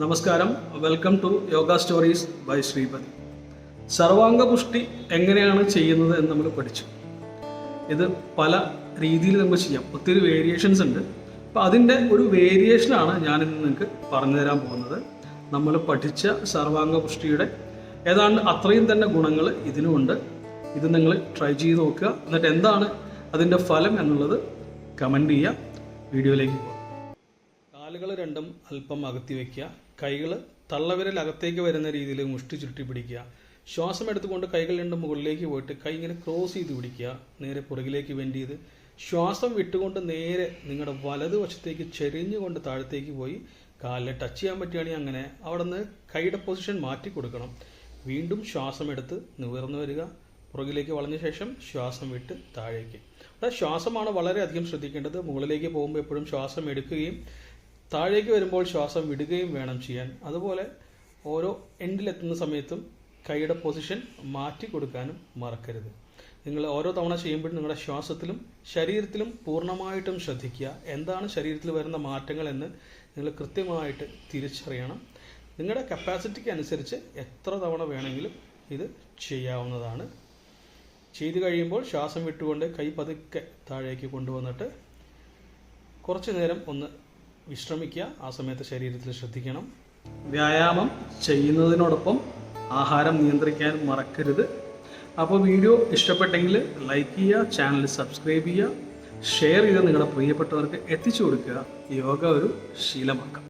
നമസ്കാരം. Welcome to yoga stories by Shripati സർവാംഗ പുഷ്ടി എങ്ങനെയാണ് ചെയ്യുന്നത് എന്ന് നമ്മൾ പഠിച്ചു. ഇത് പല രീതിയിൽ നമുക്ക് ചെയ്യാം. ഒത്തിരി വേരിയേഷൻസ് ഉണ്ട്. അപ്പോൾ അതിന്റെ ഒരു വേരിയേഷനാണ് ഞാനിന്ന് നിങ്ങൾക്ക് പറഞ്ഞു തരാൻ പോകുന്നത്. നമ്മൾ പഠിച്ച സർവാംഗ പുഷ്ടിയുടെ ഏതാണ്ട് അത്രയും തന്നെ ഗുണങ്ങൾ ഇതിനുമുണ്ട് ഇത് നിങ്ങൾ ട്രൈ ചെയ്ത് നോക്കുക. എന്നിട്ട് എന്താണ് അതിന്റെ ഫലം എന്നുള്ളത് കമന്റ് ചെയ്യുക. വീഡിയോയിലേക്ക് പോകാം. കാലുകൾ രണ്ടും അല്പം അകത്തി വയ്ക്കുക. കൈകൾ തള്ളവിരൽ അകത്തേക്ക് വരുന്ന രീതിയിൽ മുഷ്ടി ചുരുട്ടി പിടിക്കുക. ശ്വാസം എടുത്തുകൊണ്ട് കൈകൾ രണ്ടും മുകളിലേക്ക് പോയിട്ട് കൈ ഇങ്ങനെ ക്രോസ് ചെയ്ത് പിടിക്കുക. നേരെ പുറകിലേക്ക് വെൻഡ് ചെയ്ത് ശ്വാസം വിട്ടുകൊണ്ട് നേരെ നിങ്ങളുടെ വലതുവശത്തേക്ക് ചെരിഞ്ഞുകൊണ്ട് താഴത്തേക്ക് പോയി കാലിൽ ടച്ച് ചെയ്യാൻ പറ്റുകയാണെങ്കിൽ അങ്ങനെ അവിടെ നിന്ന് കൈയുടെ പൊസിഷൻ മാറ്റി കൊടുക്കണം. വീണ്ടും ശ്വാസം എടുത്ത് നിവർന്നു വരിക. പുറകിലേക്ക് വളഞ്ഞ ശേഷം ശ്വാസം വിട്ട് താഴേക്ക്. അവിടെ ശ്വാസമാണ് വളരെയധികം ശ്രദ്ധിക്കേണ്ടത്. മുകളിലേക്ക് പോകുമ്പോൾ എപ്പോഴും ശ്വാസം എടുക്കുകയും താഴേക്ക് വരുമ്പോൾ ശ്വാസം വിടുകയും വേണം ചെയ്യാൻ. അതുപോലെ ഓരോ എൻഡിലെത്തുന്ന സമയത്തും കൈയുടെ പൊസിഷൻ മാറ്റി കൊടുക്കാനും മറക്കരുത്. നിങ്ങൾ ഓരോ തവണ ചെയ്യുമ്പോഴും നിങ്ങളുടെ ശ്വാസത്തിലും ശരീരത്തിലും പൂർണമായിട്ടും ശ്രദ്ധിക്കുക. എന്താണ് ശരീരത്തിൽ വരുന്ന മാറ്റങ്ങൾ എന്ന് നിങ്ങൾ കൃത്യമായിട്ട് തിരിച്ചറിയണം. നിങ്ങളുടെ കപ്പാസിറ്റിക്ക് അനുസരിച്ച് എത്ര തവണ വേണമെങ്കിലും ഇത് ചെയ്യാവുന്നതാണ്. ചെയ്തു കഴിയുമ്പോൾ ശ്വാസം വിട്ടുകൊണ്ട് കൈ പതുക്കെ താഴേക്ക് കൊണ്ടുവന്നിട്ട് കുറച്ചു നേരം ഒന്ന് വിശ്രമിക്കുക. ആ സമയത്ത് ശരീരത്തിൽ ശ്രദ്ധിക്കണം. വ്യായാമം ചെയ്യുന്നതിനോടൊപ്പം ആഹാരം നിയന്ത്രിക്കാൻ മറക്കരുത്. അപ്പോൾ വീഡിയോ ഇഷ്ടപ്പെട്ടെങ്കിൽ ലൈക്ക് ചെയ്യുക ചാനൽ സബ്സ്ക്രൈബ് ചെയ്യുക ഷെയർ ചെയ്ത് നിങ്ങളുടെ പ്രിയപ്പെട്ടവർക്ക് എത്തിച്ചു കൊടുക്കുക. യോഗ ഒരു ശീലമാക്കാം.